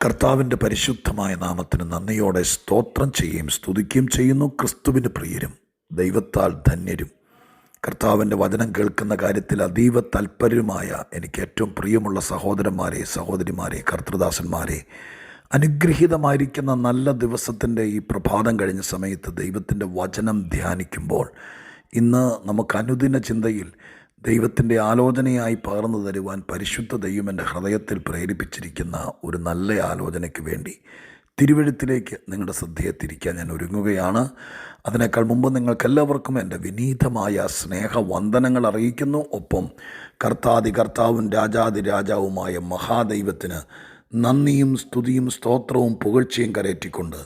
കർത്താവിന്റെ പരിശുദ്ധമായ നാമത്തിന് നന്ദിയോടെ സ്തോത്രം ചെയ്യുകയും സ്തുതിക്കുകയും ചെയ്യുന്നു. ക്രിസ്തുവിന് പ്രിയരും ദൈവത്താൽ ധന്യരും. കർത്താവിന്റെ വചനം കേൾക്കുന്ന കാര്യത്തിൽ അതീവ തൽപരരുമായ എനിക്ക് ഏറ്റവും പ്രിയമുള്ള സഹോദരന്മാരെ സഹോദരിമാരെ കർത്തൃദാസന്മാരെ അനുഗ്രഹീതമായിരിക്കുന്ന നല്ല ദിവസത്തിന്റെ ഈ പ്രഭാതം കഴിഞ്ഞ സമയത്ത് ദൈവത്തിന്റെ വചനം ധ്യാനിക്കുമ്പോൾ ഇന്ന് നമുക്ക് അനുദിന ചിന്തയിൽ ദൈവത്തിന്റെ ആലോചനയായി പകർന്നു തരുവാൻ പരിശുദ്ധ ദൈവം എന്റെ ഹൃദയത്തിൽ പ്രേരിപ്പിച്ചിരിക്കുന്ന ഒരു നല്ല ആലോചനയ്ക്ക് വേണ്ടി തിരുവഴുത്തിലേക്ക് നിങ്ങളുടെ ശ്രദ്ധയെ തിരിക്കാൻ ഞാൻ ഒരുങ്ങുകയാണ്. അതിനേക്കാൾ മുമ്പ് നിങ്ങൾക്കെല്ലാവർക്കും എന്റെ വിനീതമായ സ്നേഹ വന്ദനങ്ങൾ അറിയിക്കുന്നു. ഒപ്പം കർത്താതി കർത്താവും രാജാതി രാജാവുമായ മഹാദൈവത്തിന് നന്ദിയും സ്തുതിയും സ്തോത്രവും പുകഴ്ചയും കരയറ്റിക്കൊണ്ട്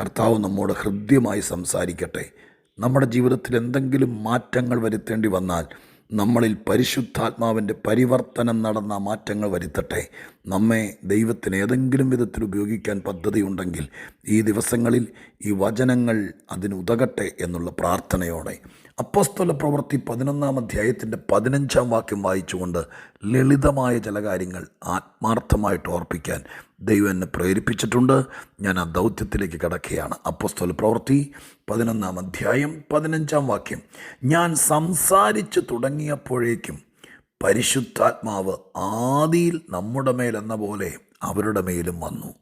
കർത്താവ് നമ്മോട് ഹൃദ്യമായി സംസാരിക്കട്ടെ. നമ്മുടെ ജീവിതത്തിൽ എന്തെങ്കിലും മാറ്റങ്ങൾ വരുത്തേണ്ടി വന്നാൽ നമ്മളിൽ പരിശുദ്ധാത്മാവിന്റെ പരിവർത്തനം നടന്ന മാറ്റങ്ങൾ വരുത്തട്ടെ. നമ്മെ ദൈവത്തിന് ഏതെങ്കിലും വിധത്തിൽ ഉപയോഗിക്കാൻ പദ്ധതിയുണ്ടെങ്കിൽ ഈ ദിവസങ്ങളിൽ ഈ വചനങ്ങൾ അതിന് ഉതകട്ടെ എന്നുള്ള പ്രാർത്ഥനയോടെ അപ്പസ്തല പ്രവൃത്തി പതിനൊന്നാം അധ്യായത്തിന്റെ പതിനഞ്ചാം വാക്യം വായിച്ചുകൊണ്ട് ലളിതമായ ചില കാര്യങ്ങൾ ആത്മാർത്ഥമായിട്ട് ഓർപ്പിക്കാൻ ദൈവം എന്നെ പ്രേരിപ്പിച്ചിട്ടുണ്ട്. ഞാൻ ആ ദൗത്യത്തിലേക്ക് കിടക്കുകയാണ്. അപ്പസ്തല പ്രവൃത്തി പതിനൊന്നാം അധ്യായം പതിനഞ്ചാം വാക്യം. ഞാൻ സംസാരിച്ചു തുടങ്ങിയപ്പോഴേക്കും പരിശുദ്ധാത്മാവ് ആദിയിൽ നമ്മുടെ മേലെന്ന പോലെ അവരുടെ മേലും വന്നു.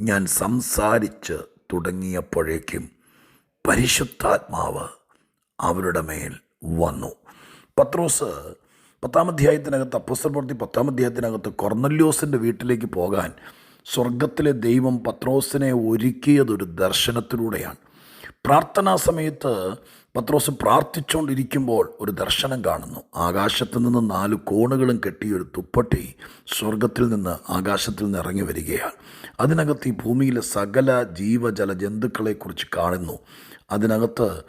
ഞാൻ സംസാരിച്ച് തുടങ്ങിയപ്പോഴേക്കും പരിശുദ്ധാത്മാവ് അവരുടെ മേൽ വന്നു. പത്രോസ് പത്താം അധ്യായത്തിനകത്ത് അപ്പസ്തപ്രവൃത്തി പത്താം അധ്യായത്തിനകത്ത് കൊർന്നല്യോസിന്റെ വീട്ടിലേക്ക് പോകാൻ സ്വർഗത്തിലെ ദൈവം പത്രോസിനെ ഒരുക്കിയതൊരു ദർശനത്തിലൂടെയാണ്. പ്രാർത്ഥനാ സമയത്ത് പത്രോസ് പ്രാർത്ഥിച്ചുകൊണ്ടിരിക്കുമ്പോൾ ഒരു ദർശനം കാണുന്നു. ആകാശത്ത് നിന്ന് നാല് കോണുകളും കെട്ടിയൊരു തുപ്പട്ടി സ്വർഗത്തിൽ നിന്ന് ആകാശത്തിൽ നിന്ന് ഇറങ്ങി വരികയാണ്. അതിനകത്ത് ഈ ഭൂമിയിലെ സകല ജീവജല ജന്തുക്കളെക്കുറിച്ച് കാണുന്നു. അതിനകത്ത്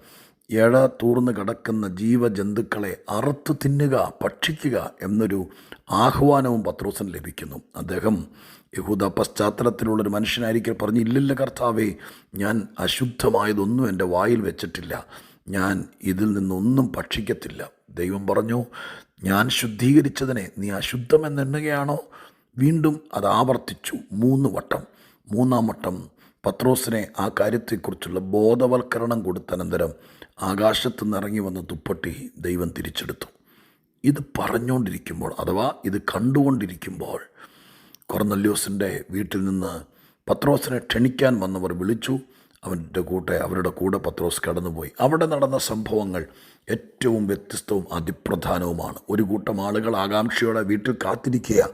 എഴ തൂർന്ന് കിടക്കുന്ന ജീവജന്തുക്കളെ അറുത്തു തിന്നുക ഭക്ഷിക്കുക എന്നൊരു ആഹ്വാനവും പത്രോസിന് ലഭിക്കുന്നു. അദ്ദേഹം യഹൂദ പശ്ചാത്തലത്തിലുള്ളൊരു മനുഷ്യനായിരിക്കും പറഞ്ഞു ഇല്ലില്ല കർത്താവേ ഞാൻ അശുദ്ധമായതൊന്നും എന്റെ വായിൽ വെച്ചിട്ടില്ല. ഞാൻ ഇതിൽ നിന്നൊന്നും ഭക്ഷിക്കത്തില്ല. ദൈവം പറഞ്ഞു ഞാൻ ശുദ്ധീകരിച്ചതിനെ നീ അശുദ്ധമെന്നെണ്ണുകയാണോ? വീണ്ടും അത് ആവർത്തിച്ചു മൂന്ന് വട്ടം. മൂന്നാം വട്ടം പത്രോസിനെ ആ കാര്യത്തെക്കുറിച്ചുള്ള ബോധവൽക്കരണം കൊടുത്തനന്തരം ആകാശത്തു നിന്ന് ഇറങ്ങി വന്ന തുപ്പട്ടി ദൈവം തിരിച്ചെടുത്തു. ഇത് പറഞ്ഞുകൊണ്ടിരിക്കുമ്പോൾ അഥവാ ഇത് കണ്ടുകൊണ്ടിരിക്കുമ്പോൾ കൊർന്നല്യോസിന്റെ വീട്ടിൽ നിന്ന് പത്രോസിനെ ക്ഷണിക്കാൻ വന്നവർ വിളിച്ചു. അവന്റെ കൂട്ടെ അവരുടെ കൂടെ പത്രോസ് കടന്നുപോയി. അവിടെ നടന്ന സംഭവങ്ങൾ ഏറ്റവും വ്യത്യസ്തവും അതിപ്രധാനവുമാണ്. ഒരു കൂട്ടം ആളുകൾ ആകാംക്ഷയോടെ വീട്ടിൽ കാത്തിരിക്കുക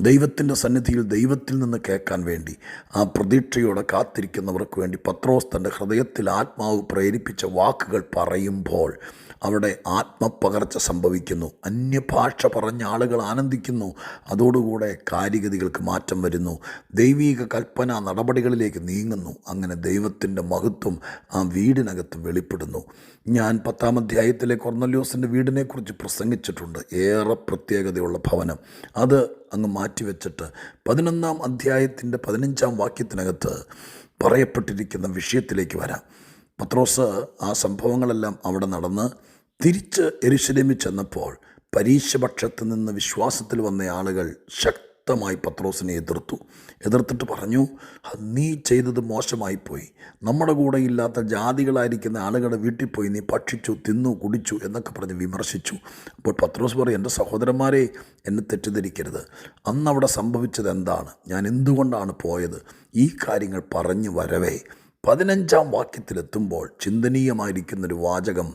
ദൈവത്തിന്റെ സന്നിധിയിൽ ദൈവത്തിൽ നിന്ന് കേൾക്കാൻ വേണ്ടി ആ പ്രതീക്ഷയോടെ കാത്തിരിക്കുന്നവർക്ക് വേണ്ടി പത്രോസ് തന്റെ ഹൃദയത്തിൽ ആത്മാവ് പ്രേരിപ്പിച്ച വാക്കുകൾ പറയുമ്പോൾ അവിടെ ആത്മപകർച്ച സംഭവിക്കുന്നു. അന്യഭാഷ പറഞ്ഞ ആളുകൾ ആനന്ദിക്കുന്നു. അതോടുകൂടെ കാര്യഗതികൾക്ക് മാറ്റം വരുന്നു. ദൈവീക കൽപ്പന നടപടികളിലേക്ക് നീങ്ങുന്നു. അങ്ങനെ ദൈവത്തിന്റെ മഹത്വം ആ വീടിനകത്ത് വെളിപ്പെടുന്നു. ഞാൻ പത്താം അധ്യായത്തിലെ കൊർന്നല്യോസിന്റെ വീടിനെക്കുറിച്ച് പ്രസംഗിച്ചിട്ടുണ്ട്. ഏറെ പ്രത്യേകതയുള്ള ഭവനം. അത് അങ്ങ് മാറ്റിവെച്ചിട്ട് പതിനൊന്നാം അധ്യായത്തിന്റെ പതിനഞ്ചാം വാക്യത്തിനകത്ത് പറയപ്പെട്ടിരിക്കുന്ന വിഷയത്തിലേക്ക് വരാം. പത്രോസ് ആ സംഭവങ്ങളെല്ലാം അവിടെ നടന്ന് തിരിച്ച് എരുശലേമിൽ ചെന്നപ്പോൾ പരീക്ഷപക്ഷത്ത് നിന്ന് വിശ്വാസത്തിൽ വന്ന ആളുകൾ ശക്തമായി പത്രോസിനെ എതിർത്തു. എതിർത്തിട്ട് പറഞ്ഞു നീ ചെയ്തത് മോശമായിപ്പോയി. നമ്മുടെ കൂടെ ഇല്ലാത്ത ജാതികളായിരിക്കുന്ന ആളുകളെ വീട്ടിൽ പോയി നീ ഭക്ഷിച്ചു തിന്നു കുടിച്ചു എന്നൊക്കെ പറഞ്ഞ് വിമർശിച്ചു. അപ്പോൾ പത്രോസ് പറയും എന്റെ സഹോദരന്മാരെ എന്നെ തെറ്റിദ്ധരിക്കരുത്. അന്ന് അവിടെ സംഭവിച്ചത് എന്താണ്? ഞാൻ എന്തുകൊണ്ടാണ് പോയത്? ഈ കാര്യങ്ങൾ പറഞ്ഞു വരവേ. പതിനഞ്ചാം വാക്യത്തിലെത്തുമ്പോൾ ചിന്തനീയമായിരിക്കുന്നൊരു വാചകം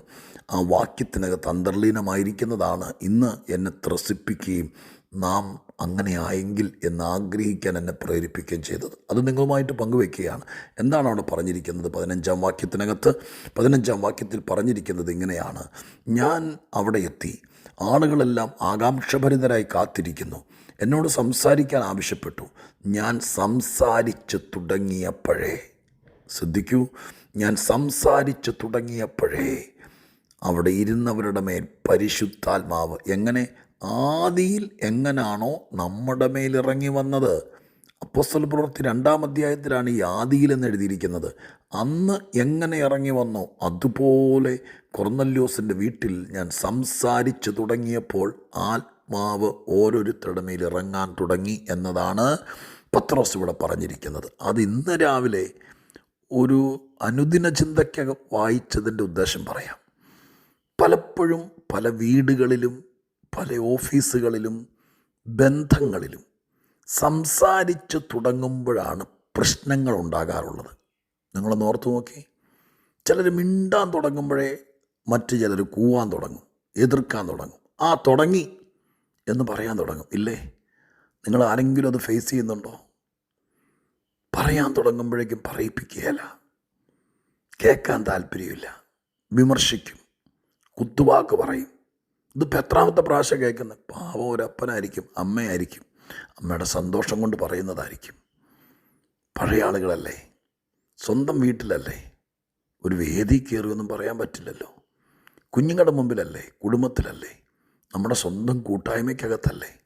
ആ വാക്യത്തിനകത്ത് അന്തർലീനമായിരിക്കുന്നതാണ്. ഇന്ന് എന്നെ ത്രസിപ്പിക്കുകയും നാം അങ്ങനെ ആയെങ്കിൽ എന്ന് ആഗ്രഹിക്കാൻ എന്നെ പ്രേരിപ്പിക്കുകയും ചെയ്തത്. അത് നിങ്ങളുമായിട്ട് പങ്കുവെക്കുകയാണ്. എന്താണ് അവിടെ പറഞ്ഞിരിക്കുന്നത്? പതിനഞ്ചാം വാക്യത്തിനകത്ത് പതിനഞ്ചാം വാക്യത്തിൽ പറഞ്ഞിരിക്കുന്നത് ഇങ്ങനെയാണ്. ഞാൻ അവിടെ എത്തി. ആളുകളെല്ലാം ആകാംക്ഷഭരിതരായി കാത്തിരിക്കുന്നു. എന്നോട് സംസാരിക്കാൻ ആവശ്യപ്പെട്ടു. ഞാൻ സംസാരിച്ച് തുടങ്ങിയപ്പോഴേ. ശ്രദ്ധിക്കൂ. ഞാൻ സംസാരിച്ച് തുടങ്ങിയപ്പോഴേ. അവിടെ ഇരുന്നവരുടെ മേൽ പരിശുദ്ധാത്മാവ് എങ്ങനെ ആദിയിൽ എങ്ങനാണോ നമ്മുടെ മേലിറങ്ങി വന്നത്? അപ്പോസ്തല പ്രവൃത്തി രണ്ടാം അധ്യായത്തിലാണ് ഈ ആദിയിൽ എന്ന് എഴുതിയിരിക്കുന്നത്. അന്ന് എങ്ങനെ ഇറങ്ങി വന്നു? അതുപോലെ കൊർന്നല്യോസിന്റെ വീട്ടിൽ ഞാൻ സംസാരിച്ചു തുടങ്ങിയപ്പോൾ ആത്മാവ് ഓരോരുത്തരുടെ മേൽ ഇറങ്ങാൻ തുടങ്ങി എന്നതാണ് പത്രോസ് ഇവിടെ പറഞ്ഞിരിക്കുന്നത്. അത് ഇന്ന് രാവിലെ ഒരു അനുദിന ചിന്തയ്ക്ക് വായിച്ചതിന്റെ ഉദ്ദേശം പറയാം. പലപ്പോഴും പല വീടുകളിലും പല ഓഫീസുകളിലും ബന്ധങ്ങളിലും സംസാരിച്ച് തുടങ്ങുമ്പോഴാണ് പ്രശ്നങ്ങൾ ഉണ്ടാകാറുള്ളത് നിങ്ങളൊന്ന് ഓർത്ത് നോക്കി. ചിലർ മിണ്ടാൻ തുടങ്ങുമ്പോഴേ മറ്റ് ചിലർ കൂവാൻ തുടങ്ങും എതിർക്കാൻ തുടങ്ങും. ആ തുടങ്ങി എന്ന് പറയാൻ തുടങ്ങും. ഇല്ലേ? നിങ്ങൾ ആരെങ്കിലും അത് ഫേസ് ചെയ്യുന്നുണ്ടോ? പറയാൻ തുടങ്ങുമ്പോഴേക്കും പറയിപ്പിക്കുകയല്ല. കേൾക്കാൻ താല്പര്യമില്ല. വിമർശിക്കും. കുത്തുവാക്ക് പറയും. ഇതിപ്പോൾ എത്രാമത്തെ പ്രാവശ്യം കേൾക്കുന്നത്? പാവം ഒരപ്പനായിരിക്കും അമ്മയായിരിക്കും. അമ്മയുടെ സന്തോഷം കൊണ്ട് പറയുന്നതായിരിക്കും. പഴയ ആളുകളല്ലേ സ്വന്തം വീട്ടിലല്ലേ ഒരു വേദി കയറുമെന്നും പറയാൻ പറ്റില്ലല്ലോ. കുഞ്ഞുങ്ങളുടെ മുമ്പിലല്ലേ കുടുംബത്തിലല്ലേ നമ്മുടെ സ്വന്തം കൂട്ടായ്മയ്ക്കകത്തല്ലേ.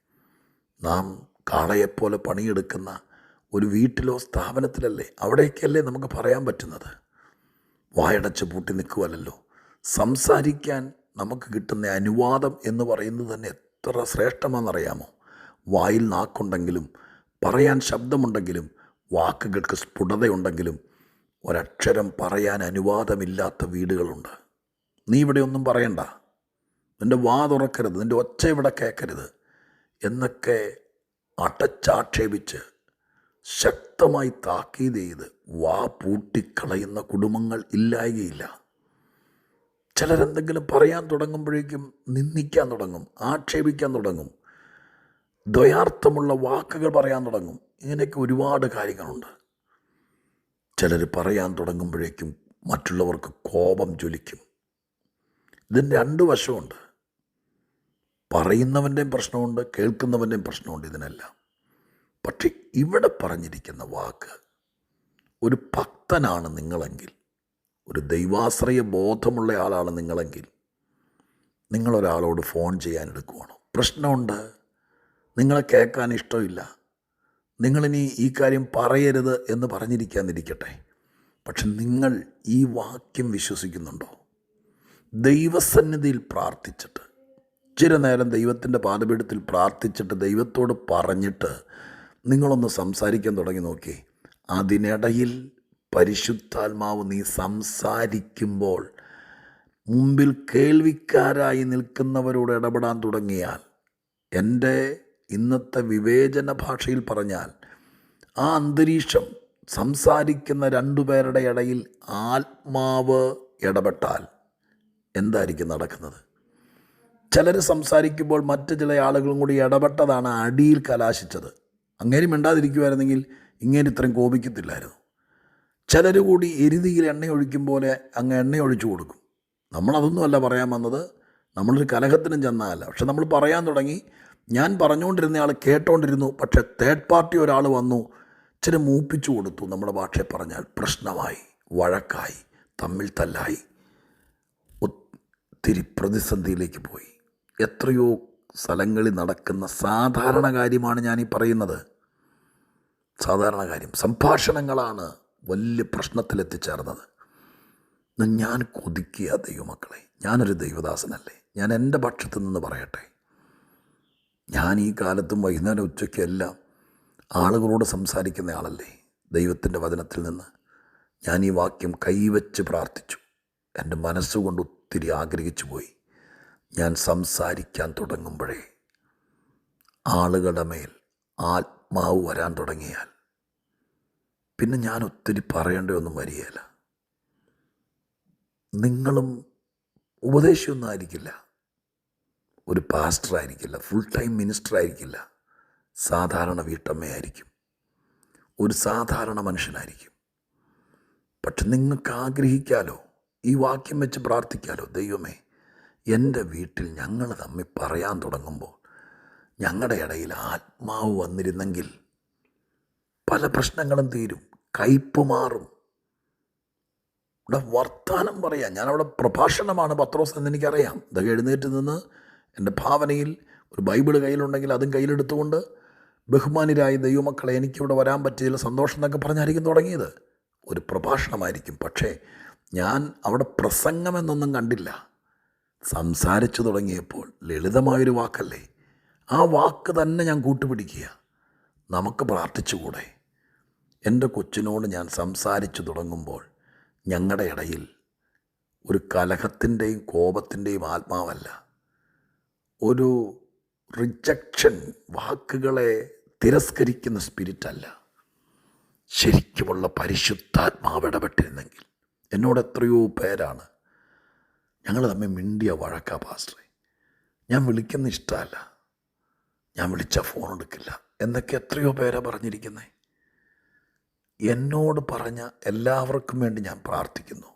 നാം കാളയെപ്പോലെ പണിയെടുക്കുന്ന ഒരു വീട്ടിലോ സ്ഥാപനത്തിലല്ലേ അവിടേക്കല്ലേ നമുക്ക് പറയാൻ പറ്റുന്നത്? വായടച്ച് പൂട്ടി നിൽക്കുവല്ലോ സംസാരിക്കാൻ നമുക്ക് കിട്ടുന്ന അനുവാദം എന്ന് പറയുന്നത് തന്നെ എത്ര ശ്രേഷ്ഠമാണെന്നറിയാമോ? വായിൽ നാക്കുണ്ടെങ്കിലും പറയാൻ ശബ്ദമുണ്ടെങ്കിലും വാക്കുകൾക്ക് സ്ഫുടതയുണ്ടെങ്കിലും ഒരക്ഷരം പറയാൻ അനുവാദമില്ലാത്ത വീടുകളുണ്ട്. നീ ഇവിടെ ഒന്നും പറയണ്ട. നിന്റെ വാ തുറക്കരുത് നിന്റെ ഒച്ച ഇവിടെ കേൾക്കരുത് എന്നൊക്കെ അടച്ചാക്ഷേപിച്ച് ശക്തമായി താക്കീത് ചെയ്ത് വാ പൂട്ടിക്കളയുന്ന കുടുംബങ്ങൾ ഇല്ലായകയില്ല. ചിലരെന്തെങ്കിലും പറയാൻ തുടങ്ങുമ്പോഴേക്കും നിന്ദിക്കാൻ തുടങ്ങും ആക്ഷേപിക്കാൻ തുടങ്ങും ദ്വയാർത്ഥമുള്ള വാക്കുകൾ പറയാൻ തുടങ്ങും. ഇങ്ങനെയൊക്കെ ഒരുപാട് കാര്യങ്ങളുണ്ട്. ചിലർ പറയാൻ തുടങ്ങുമ്പോഴേക്കും മറ്റുള്ളവർക്ക് കോപം ജ്വലിക്കും. ഇതിന് രണ്ട് വശമുണ്ട്. പറയുന്നവന്റെയും പ്രശ്നമുണ്ട് കേൾക്കുന്നവന്റെയും പ്രശ്നമുണ്ട് ഇതിനെല്ലാം. പക്ഷെ ഇവിടെ പറഞ്ഞിരിക്കുന്ന വാക്ക് ഒരു ഭക്തനാണ് നിങ്ങളെങ്കിൽ ഒരു ദൈവാശ്രയ ബോധമുള്ള ആളാണ് നിങ്ങളെങ്കിൽ നിങ്ങളൊരാളോട് ഫോൺ ചെയ്യാൻ എടുക്കുവാണ് പ്രശ്നമുണ്ട്. നിങ്ങളെ കേൾക്കാൻ ഇഷ്ടമില്ല. നിങ്ങളിനി ഈ കാര്യം പറയരുത് എന്ന് പറഞ്ഞിരിക്കാന്നിരിക്കട്ടെ പക്ഷെ നിങ്ങൾ ഈ വാക്യം വിശ്വസിക്കുന്നുണ്ടോ? ദൈവസന്നിധിയിൽ പ്രാർത്ഥിച്ചിട്ട് ചില നേരം ദൈവത്തിന്റെ പാതപീഠത്തിൽ പ്രാർത്ഥിച്ചിട്ട് ദൈവത്തോട് പറഞ്ഞിട്ട് നിങ്ങളൊന്ന് സംസാരിക്കാൻ തുടങ്ങി നോക്കി. അതിനിടയിൽ പരിശുദ്ധാത്മാവ് നീ സംസാരിക്കുമ്പോൾ മുമ്പിൽ കേൾവിക്കാരായി നിൽക്കുന്നവരോട് ഇടപെടാൻ തുടങ്ങിയാൽ എന്റെ ഇന്നത്തെ വിവേചന ഭാഷയിൽ പറഞ്ഞാൽ ആ അന്തരീക്ഷം സംസാരിക്കുന്ന രണ്ടുപേരുടെ ഇടയിൽ ആത്മാവ് ഇടപെട്ടാൽ എന്തായിരിക്കും നടക്കുന്നത്? ചിലർ സംസാരിക്കുമ്പോൾ മറ്റ് ചില ആളുകളും കൂടി ഇടപെട്ടതാണ് അടിയിൽ കലാശിച്ചത്. അങ്ങനെ മിണ്ടാതിരിക്കുമായിരുന്നെങ്കിൽ ഇങ്ങനെ ഇത്രയും കോപിക്കത്തില്ലായിരുന്നു. ചിലർ കൂടി എരുതിയിൽ എണ്ണയൊഴിക്കും പോലെ അങ്ങ് എണ്ണയൊഴിച്ചു കൊടുക്കും. നമ്മളതൊന്നുമല്ല പറയാൻ വന്നത്. നമ്മളൊരു കലഹത്തിനും ചെന്നതല്ല. പക്ഷെ നമ്മൾ പറയാൻ തുടങ്ങി. ഞാൻ പറഞ്ഞുകൊണ്ടിരുന്ന ആൾ കേട്ടോണ്ടിരുന്നു. പക്ഷേ തേർഡ് പാർട്ടി ഒരാൾ വന്നു. ഇച്ചിരി മൂപ്പിച്ചു കൊടുത്തു. നമ്മുടെ ഭാഷയെ പറഞ്ഞാൽ പ്രശ്നമായി വഴക്കായി തമ്മിൽ തല്ലായി. ഒത്തിരി പ്രതിസന്ധിയിലേക്ക് പോയി. എത്രയോ സ്ഥലങ്ങളിൽ നടക്കുന്ന സാധാരണ കാര്യമാണ് ഞാനീ പറയുന്നത്. സാധാരണ കാര്യം. സംഭാഷണങ്ങളാണ് വലിയ പ്രശ്നത്തിലെത്തിച്ചേർന്നത്. ഞാൻ കൊതിക്കുക ദൈവമക്കളെ. ഞാനൊരു ദൈവദാസനല്ലേ. ഞാൻ എന്റെ പക്ഷത്തു നിന്ന് പറയട്ടെ. ഞാൻ ഈ കാലത്തും വൈകുന്നേരം ഉച്ചയ്ക്കെല്ലാം ആളുകളോട് സംസാരിക്കുന്ന ആളല്ലേ ദൈവത്തിന്റെ വചനത്തിൽ നിന്ന്. ഞാൻ ഈ വാക്യം കൈവച്ച് പ്രാർത്ഥിച്ചു. എന്റെ മനസ്സുകൊണ്ട് ഒത്തിരി ആഗ്രഹിച്ചു പോയി. ഞാൻ സംസാരിക്കാൻ തുടങ്ങുമ്പോഴേ ആളുകളുടെ മേൽ ആത്മാവ് വരാൻ തുടങ്ങിയാൽ പിന്നെ ഞാൻ ഒത്തിരി പറയേണ്ടതൊന്നും വരികയില്ല. നിങ്ങളും ഉപദേശമൊന്നും ആയിരിക്കില്ല. ഒരു പാസ്റ്റർ ആയിരിക്കില്ല ഫുൾ ടൈം മിനിസ്റ്റർ ആയിരിക്കില്ല. സാധാരണ വീട്ടമ്മയായിരിക്കും ഒരു സാധാരണ മനുഷ്യനായിരിക്കും. പക്ഷെ നിങ്ങൾക്ക് ആഗ്രഹിക്കാലോ ഈ വാക്യം വെച്ച് പ്രാർത്ഥിക്കാലോ ദൈവമേ എന്റെ വീട്ടിൽ ഞങ്ങൾ തമ്മിൽ പറയാൻ തുടങ്ങുമ്പോൾ ഞങ്ങളുടെ ഇടയിൽ ആത്മാവ് വന്നിരുന്നെങ്കിൽ പല പ്രശ്നങ്ങളും തീരും. കയ്പ് മാറും. ഇവിടെ വർത്താനം പറയാം. ഞാനവിടെ പ്രഭാഷണമാണ് പത്രോസ് എന്ന് എനിക്കറിയാം ഇതൊക്കെ എഴുന്നേറ്റ് നിന്ന് എന്റെ ഭാവനയിൽ ഒരു ബൈബിൾ കയ്യിലുണ്ടെങ്കിൽ അതും കയ്യിലെടുത്തുകൊണ്ട് ബഹുമാനിരായ ദൈവമക്കളെ എനിക്കിവിടെ വരാൻ പറ്റിയതിൽ സന്തോഷം എന്നൊക്കെ പറഞ്ഞായിരിക്കും തുടങ്ങിയത്. ഒരു പ്രഭാഷണമായിരിക്കും. പക്ഷേ ഞാൻ അവിടെ പ്രസംഗമെന്നൊന്നും കണ്ടില്ല. സംസാരിച്ചു തുടങ്ങിയപ്പോൾ ലളിതമായൊരു വാക്കല്ലേ? ആ വാക്ക് തന്നെ ഞാൻ കൂട്ടുപിടിക്കുക. നമുക്ക് പ്രാർത്ഥിച്ചുകൂടെ? എന്റെ കൊച്ചിനോട് ഞാൻ സംസാരിച്ചു തുടങ്ങുമ്പോൾ ഞങ്ങളുടെ ഇടയിൽ ഒരു കലഹത്തിന്റെയും കോപത്തിന്റെയും ആത്മാവല്ല. ഒരു റിജക്ഷൻ വാക്കുകളെ തിരസ്കരിക്കുന്ന സ്പിരിറ്റല്ല ശരിക്കുമുള്ള പരിശുദ്ധാത്മാവ് ഇടപെട്ടിരുന്നെങ്കിൽ. എന്നോട് എത്രയോ പേരാണ് ഞങ്ങൾ തമ്മിൽ മിണ്ടിയ വഴക്ക പാസ്റ്ററെ ഞാൻ വിളിക്കുന്ന ഇഷ്ടമല്ല. ഞാൻ വിളിച്ച ഫോൺ എടുക്കില്ല. എന്നൊക്കെ എത്രയോ പേരാ പറഞ്ഞിരിക്കുന്നത് എന്നോട് പറഞ്ഞ എല്ലാവർക്കും വേണ്ടി ഞാൻ പ്രാർത്ഥിക്കുന്നു.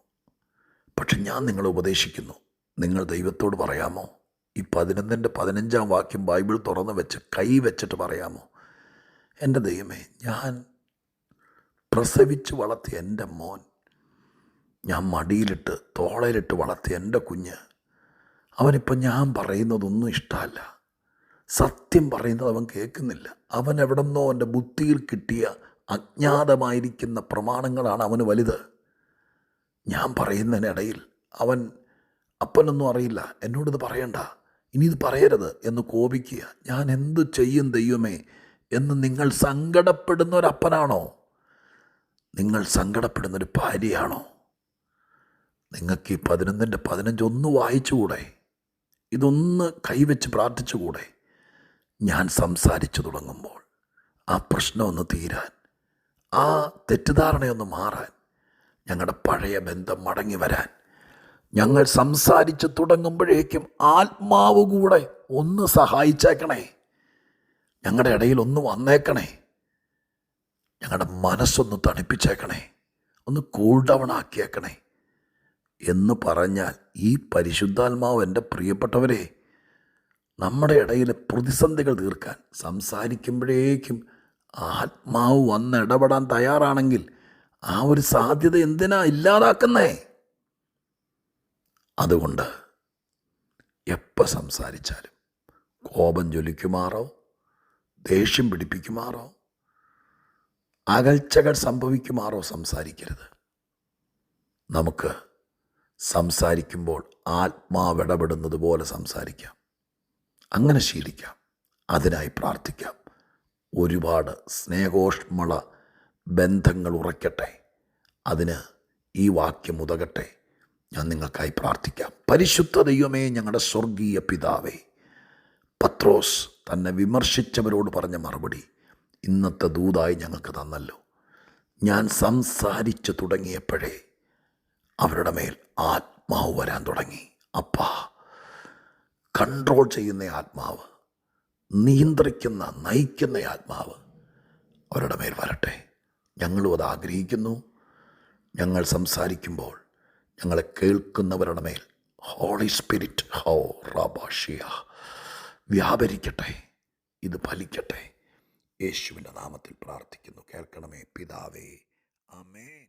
പക്ഷെ ഞാൻ നിങ്ങളെ ഉപദേശിക്കുന്നു. നിങ്ങൾ ദൈവത്തോട് പറയാമോ? ഈ പതിനൊന്നിന്റെ പതിനഞ്ചാം വാക്യം ബൈബിൾ തുറന്ന് വെച്ച് കൈ വെച്ചിട്ട് പറയാമോ? എന്റെ ദൈവമേ ഞാൻ പ്രസവിച്ച് വളർത്തിയ എന്റെ മോൻ ഞാൻ മടിയിലിട്ട് തോളയിലിട്ട് വളർത്തിയ എന്റെ കുഞ്ഞ് അവനിപ്പോൾ ഞാൻ പറയുന്നതൊന്നും ഇഷ്ടമല്ല. സത്യം പറയുന്നത് അവൻ കേൾക്കുന്നില്ല. അവൻ എവിടെന്നോ അവന്റെ ബുദ്ധിയിൽ കിട്ടിയ അജ്ഞാതമായിരിക്കുന്ന പ്രമാണങ്ങളാണ് അവന് വലുത്. ഞാൻ പറയുന്നതിനിടയിൽ അവൻ അപ്പനൊന്നും അറിയില്ല. എന്നോടിത് പറയണ്ട. ഇനി ഇത് പറയരുത് എന്ന് കോപിക്കുക. ഞാൻ എന്തു ചെയ്യും ദൈവമേ? എന്ന് നിങ്ങൾ സങ്കടപ്പെടുന്ന ഒരപ്പനാണോ നിങ്ങൾ സങ്കടപ്പെടുന്നൊരു ഭാര്യയാണോ? നിങ്ങൾക്ക് ഈ പതിനൊന്നിന്റെ പതിനഞ്ചൊന്ന് വായിച്ചുകൂടെ? ഇതൊന്ന് കൈവച്ച് പ്രാർത്ഥിച്ചുകൂടെ? ഞാൻ സംസാരിച്ചു തുടങ്ങുമ്പോൾ ആ പ്രശ്നമൊന്ന് തീരാൻ ആ തെറ്റിദ്ധാരണയൊന്ന് മാറാൻ ഞങ്ങളുടെ പഴയ ബന്ധം മടങ്ങി വരാൻ ഞങ്ങൾ സംസാരിച്ച് തുടങ്ങുമ്പോഴേക്കും ആത്മാവ് കൂടെ ഒന്ന് സഹായിച്ചേക്കണേ. ഞങ്ങളുടെ ഇടയിൽ ഒന്ന് വന്നേക്കണേ. ഞങ്ങളുടെ മനസ്സൊന്ന് തണുപ്പിച്ചേക്കണേ. ഒന്ന് കൂൾ ഡൗൺ ആക്കിയേക്കണേ. എന്ന് പറഞ്ഞാൽ ഈ പരിശുദ്ധാത്മാവ് എന്റെ പ്രിയപ്പെട്ടവരെ നമ്മുടെ ഇടയിലെ പ്രതിസന്ധികൾ തീർക്കാൻ സംസാരിക്കുമ്പോഴേക്കും ആത്മാവ് വന്ന് ഇടപെടാൻ തയ്യാറാണെങ്കിൽ ആ ഒരു സാധ്യത എന്തിനാ ഇല്ലാതാക്കുന്നേ? അതുകൊണ്ട് എപ്പോൾ സംസാരിച്ചാലും കോപം ജ്വലിക്കുമാറോ? ദേഷ്യം പിടിപ്പിക്കുമാറോ? അകൽച്ചകൾ സംഭവിക്കുമാറോ സംസാരിക്കരുത്. നമുക്ക് സംസാരിക്കുമ്പോൾ ആത്മാവിടപെടുന്നത് പോലെ സംസാരിക്കാം. അങ്ങനെ ശീലിക്കാം. അതിനായി പ്രാർത്ഥിക്കാം. ഒരുപാട് സ്നേഹോഷ്മള ബന്ധങ്ങൾ ഉറയ്ക്കട്ടെ. അതിന് ഈ വാക്യം ഉതകട്ടെ. ഞാൻ നിങ്ങൾക്കായി പ്രാർത്ഥിക്കാം. പരിശുദ്ധ ദൈവമേ ഞങ്ങളുടെ സ്വർഗീയ പിതാവേ പത്രോസ് തന്നെ വിമർശിച്ചവരോട് പറഞ്ഞ മറുപടി ഇന്നത്തെ ദൂതായി ഞങ്ങൾക്ക് തന്നല്ലോ. ഞാൻ സംസാരിച്ചു തുടങ്ങിയപ്പോഴേ അവരുടെ മേൽ ആത്മാവ് വരാൻ തുടങ്ങി. അപ്പാ കൺട്രോൾ ചെയ്യുന്ന ആത്മാവ്. നിയന്ത്രിക്കുന്ന നയിക്കുന്ന ആത്മാവ് അവരുടെ മേൽ വരട്ടെ. ഞങ്ങളും അത് ആഗ്രഹിക്കുന്നു. ഞങ്ങൾ സംസാരിക്കുമ്പോൾ ഞങ്ങളെ കേൾക്കുന്നവരുടെ മേൽ ഹോളി സ്പിരിറ്റ് ഹോ റബാഷിയ വ്യാപരിക്കട്ടെ ഇത് ഫലിക്കട്ടെ. യേശുവിന്റെ നാമത്തിൽ പ്രാർത്ഥിക്കുന്നു. കേൾക്കണമേ പിതാവേ. അമേ